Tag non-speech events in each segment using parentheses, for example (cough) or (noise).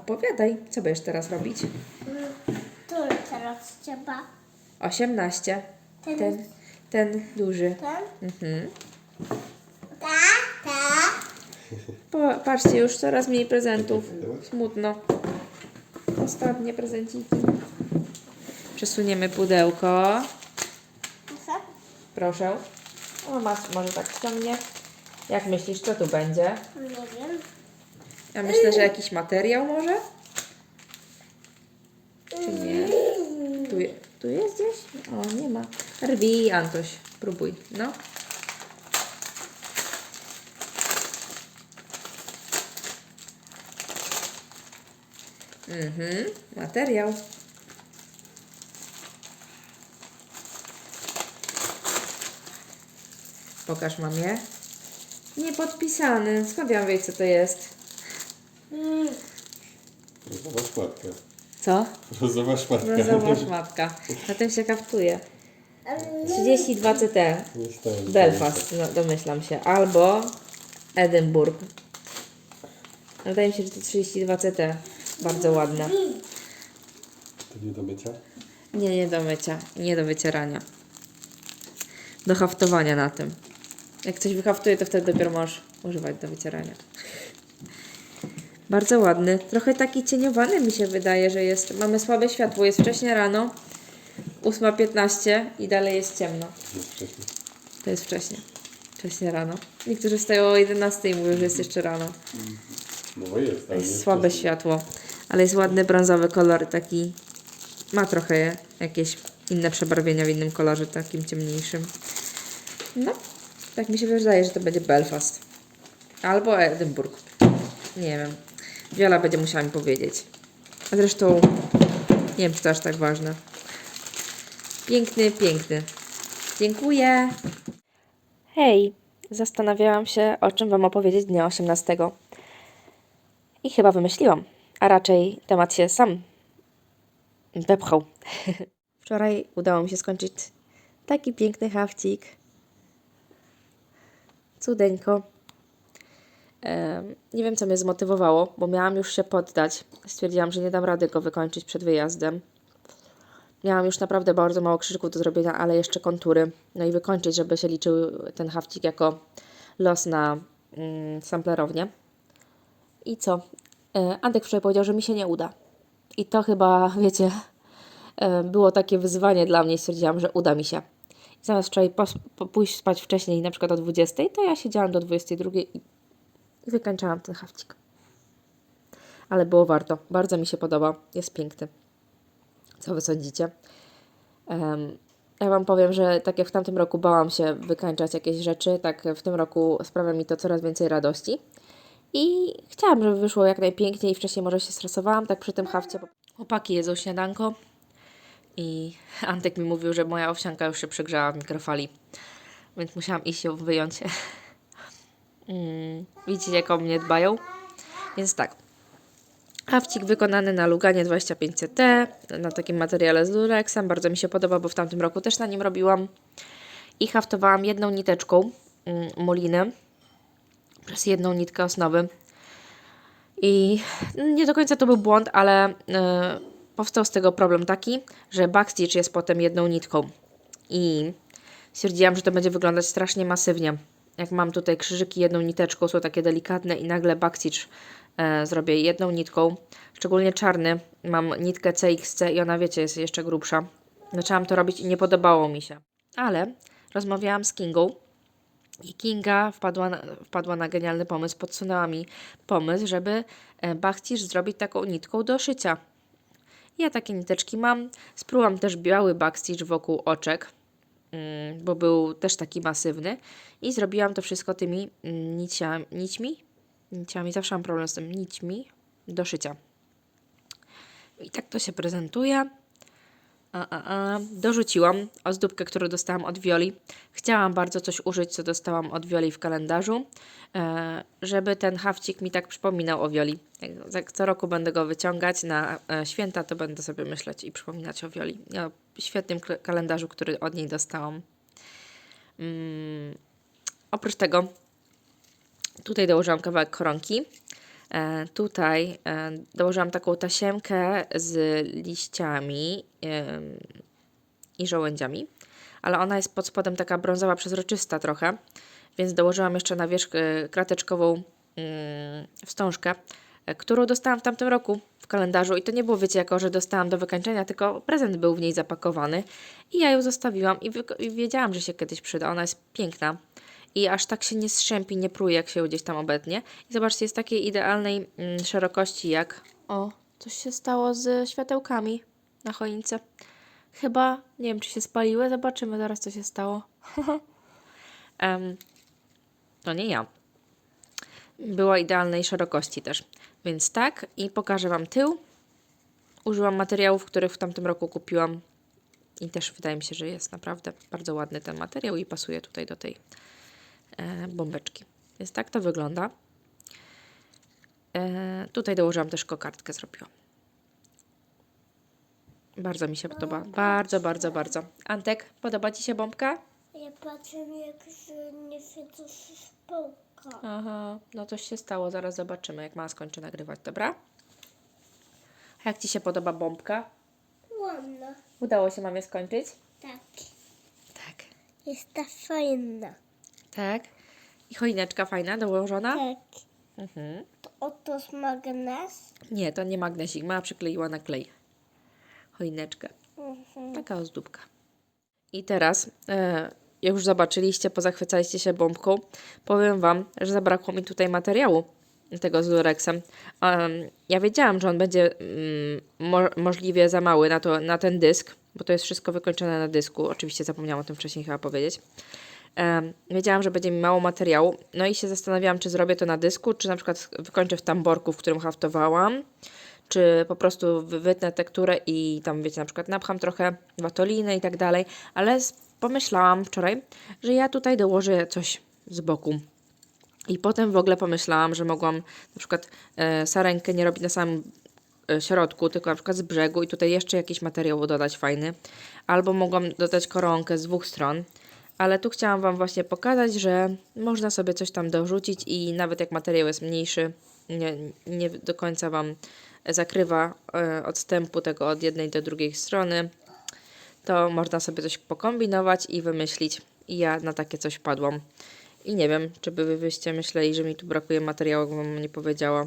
Opowiadaj, co będziesz teraz robić? Który teraz trzeba? 18. Ten- Ten, ten duży. Ten? Mhm. Tak. Po, patrzcie, już coraz mniej prezentów. Smutno. Ostatnie prezenciki. Przesuniemy pudełko. Proszę. O, masz, może tak ściągnie. Jak myślisz, co tu będzie? Nie wiem. Ja myślę, że jakiś materiał może? Czy nie? Tu, je- tu jest gdzieś? O, nie ma. Rwij, Antoś. Próbuj. No. Mhm, materiał. Pokaż mamie. Niepodpisany. Skąd ja wiedzieć, co to jest? Zobacz matkę. Co? Zobacz matkę. No zobacz matka. Na tym się kaftuje. 32 CT. Belfast, no, domyślam się. Albo Edynburg. Wydaje mi się, że to 32 CT. Bardzo ładne. To nie do mycia? Nie, nie do mycia. Nie do wycierania. Do haftowania na tym. Jak coś wyhaftuje, to wtedy dopiero możesz używać do wycierania. Bardzo ładny. Trochę taki cieniowany mi się wydaje, że jest. Mamy słabe światło. Jest wcześnie rano. 8.15 i dalej jest ciemno. Jest wcześniej. To jest wcześnie. Wcześnie rano. Niektórzy wstają o 11 i mówią, że jest jeszcze rano. No jest, ale jest nie słabe wcześniej. światło. Ale jest ładny brązowy kolor, taki. Ma trochę jakieś inne przebarwienia w innym kolorze, takim ciemniejszym. No, tak mi się wydaje, że to będzie Belfast. Albo Edynburg. Nie wiem. Wiola będzie musiała mi powiedzieć. A zresztą nie wiem, czy to aż tak ważne. Piękny, piękny. Dziękuję. Hej, zastanawiałam się, o czym Wam opowiedzieć dnia 18. I chyba wymyśliłam, a raczej temat się sam wepchał. (laughs) Wczoraj udało mi się skończyć taki piękny hafcik. Cudeńko. Nie wiem, co mnie zmotywowało, bo miałam już się poddać. Stwierdziłam, że nie dam rady go wykończyć przed wyjazdem. Miałam już naprawdę bardzo mało krzyżyków do zrobienia, ale jeszcze kontury. No i wykończyć, żeby się liczył ten hafcik jako los na mm, samplerownię. I co? E, Antek wczoraj powiedział, że mi się nie uda. I to chyba, (laughs) wiecie, e, było takie wyzwanie dla mnie. Stwierdziłam, że uda mi się. Zamiast wczoraj pójść spać wcześniej, na przykład o 20, to ja siedziałam do 22 i, wykańczałam ten hafcik. Ale było warto. Bardzo mi się podoba. Jest piękny. Co wy sądzicie? Em, ja Wam powiem, że tak jak w tamtym roku bałam się wykańczać jakieś rzeczy, tak w tym roku sprawia mi to coraz więcej radości. I chciałam, żeby wyszło jak najpiękniej. Wcześniej może się stresowałam, tak przy tym hafcie. Chłopaki jedzą śniadanko i Antek mi mówił, że moja owsianka już się przegrzała w mikrofali, więc musiałam iść ją wyjąć. (laughs) mm, widzicie, jak o mnie dbają? Więc tak. Hafcik wykonany na Luganie 25 CT, na takim materiale z Lurexem. Bardzo mi się podoba, bo w tamtym roku też na nim robiłam. I haftowałam jedną niteczką mm, muliny przez jedną nitkę osnowy. I nie do końca to był błąd, ale y, powstał z tego problem taki, że backstitch jest potem jedną nitką. I stwierdziłam, że to będzie wyglądać strasznie masywnie. Jak mam tutaj krzyżyki jedną niteczką, są takie delikatne i nagle backstitch e, zrobię jedną nitką, szczególnie czarny. Mam nitkę CXC i ona, wiecie, jest jeszcze grubsza. Zaczęłam to robić i nie podobało mi się. Ale rozmawiałam z Kingą i Kinga wpadła na, wpadła na genialny pomysł, podsunęła mi pomysł, żeby e, backstitch zrobić taką nitką do szycia. Ja takie niteczki mam. Spróbowałam też biały backstitch wokół oczek, bo był też taki masywny. I zrobiłam to wszystko tymi mm, nicia, nićmi. Niciami, zawsze mam problem z tym nićmi do szycia. I tak to się prezentuje. A, a, a. Dorzuciłam ozdóbkę, którą dostałam od Wioli. Chciałam bardzo coś użyć, co dostałam od Wioli w kalendarzu, e, żeby ten hawcik mi tak przypominał o Wioli. Jak co roku będę go wyciągać na e, święta, to będę sobie myśleć i przypominać o Wioli. W świetnym kalendarzu, który od niej dostałam. Mm, oprócz tego tutaj dołożyłam kawałek koronki. E, tutaj e, dołożyłam taką tasiemkę z liściami i żołędziami, ale ona jest pod spodem taka brązowa, przezroczysta trochę, więc dołożyłam jeszcze na wierzch e, krateczkową mm, wstążkę, którą dostałam w tamtym roku w kalendarzu. I to nie było, wiecie, jako, że dostałam do wykańczenia, tylko prezent był w niej zapakowany. I ja ją zostawiłam i, i wiedziałam, że się kiedyś przyda. Ona jest piękna i aż tak się nie strzępi, nie pruje, jak się gdzieś tam obetnie. I zobaczcie, jest takiej idealnej mm, szerokości jak... O, coś się stało z światełkami na choince. Chyba, nie wiem, czy się spaliły. Zobaczymy zaraz, co się stało. (laughs) Em, to nie ja. Była idealnej szerokości też. Więc tak, i pokażę Wam tył. Użyłam materiałów, których w tamtym roku kupiłam. I też wydaje mi się, że jest naprawdę bardzo ładny ten materiał i pasuje tutaj do tej bombeczki. Więc tak to wygląda. E, tutaj dołożyłam też kokardkę, zrobiłam. Bardzo mi się podoba. Bardzo, bardzo, bardzo. Antek, podoba Ci się bombka? Ja patrzę, jak się nie siedzę spółka. Aha, no coś się stało. Zaraz zobaczymy, jak mama skończy nagrywać, dobra? A jak Ci się podoba bombka? Ładna. Udało się mamie skończyć? Tak. Tak. Jest ta fajna. Tak. I choineczka fajna, dołożona? Tak. Mhm. To oto jest magnes. Nie, to nie magnesik. Mama przykleiła na klej. Choineczkę. Mhm. Taka ozdóbka. I teraz, e, jak już zobaczyliście, pozachwycaliście się bombką, powiem Wam, że zabrakło mi tutaj materiału tego z Lurexem. Em, ja wiedziałam, że on będzie mm, mo możliwie za mały na, to, na ten dysk, bo to jest wszystko wykończone na dysku. Oczywiście zapomniałam o tym wcześniej chyba powiedzieć. Wiedziałam, że będzie mi mało materiału, no i się zastanawiałam, czy zrobię to na dysku, czy na przykład wykończę w tamborku, w którym haftowałam, czy po prostu wy- wytnę tekturę i tam, wiecie, na przykład napcham trochę watoliny i tak dalej, ale pomyślałam wczoraj, że ja tutaj dołożę coś z boku. I potem w ogóle pomyślałam, że mogłam na przykład e, sarenkę nie robić na samym e, środku, tylko na przykład z brzegu i tutaj jeszcze jakiś materiał dodać fajny. Albo mogłam dodać koronkę z dwóch stron. Ale tu chciałam Wam właśnie pokazać, że można sobie coś tam dorzucić i nawet jak materiał jest mniejszy, nie, nie do końca Wam zakrywa e, odstępu tego od jednej do drugiej strony, to można sobie coś pokombinować i wymyślić. I ja na takie coś padłam. I nie wiem, czy by wy byście myśleli, że mi tu brakuje materiału, jak wam nie powiedziała.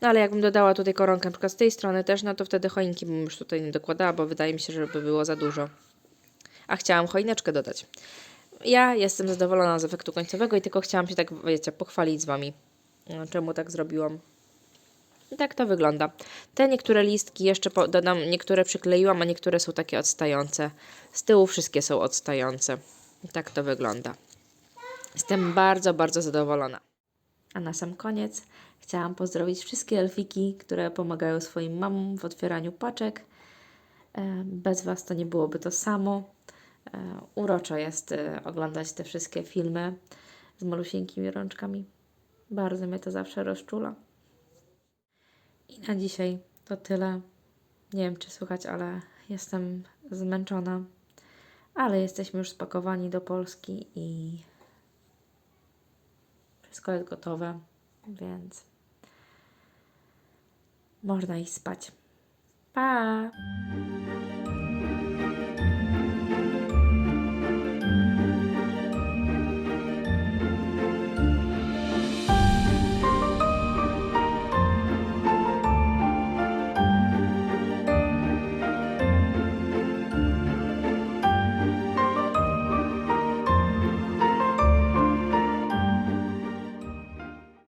No ale jakbym dodała tutaj koronkę na przykład z tej strony też, no to wtedy choinki bym już tutaj nie dokładała, bo wydaje mi się, że by było za dużo. A chciałam choineczkę dodać. Ja jestem zadowolona z efektu końcowego i tylko chciałam się tak, wiecie, pochwalić z wami, no, czemu tak zrobiłam. I tak to wygląda. Te niektóre listki jeszcze dodam, niektóre przykleiłam, a niektóre są takie odstające. Z tyłu wszystkie są odstające. I tak to wygląda. Jestem bardzo, bardzo zadowolona. A na sam koniec chciałam pozdrowić wszystkie elfiki, które pomagają swoim mamom w otwieraniu paczek. E, Bez Was to nie byłoby to samo. E, Uroczo jest e, oglądać te wszystkie filmy z malusieńkimi rączkami. Bardzo mnie to zawsze rozczula. I na dzisiaj to tyle. Nie wiem, czy słychać, ale jestem zmęczona. Ale jesteśmy już spakowani do Polski i wszystko jest gotowe, więc można iść spać. Pa!